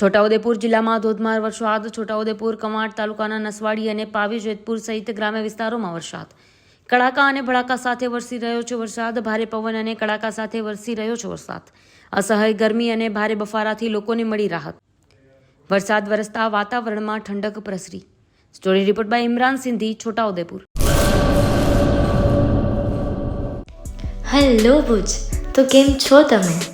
છોટાઉદેપુર જિલ્લામાં ધોધમાર વરસાદ, છોટાઉદેપુર, કમાડ તાલુકાના નસવાડી અને પાવી, જેતપુર સહિત ગ્રામ્ય વિસ્તારોમાં વરસાદ. કડાકા અને ભડાકા સાથે વરસી રહ્યો છે વરસાદ, ભારે પવન અને કડાકા સાથે વરસી રહ્યો છે વરસાદ. અસહ્ય ગરમી અને ભારે બફારાથી લોકોને મળી રાહત. વરસાદ વરસતા વાતાવરણમાં ઠંડક પ્રસરી. Story report by Imran Sindhi, Chhotaudepur. Hello Bhuj, તો કેમ છો તમે?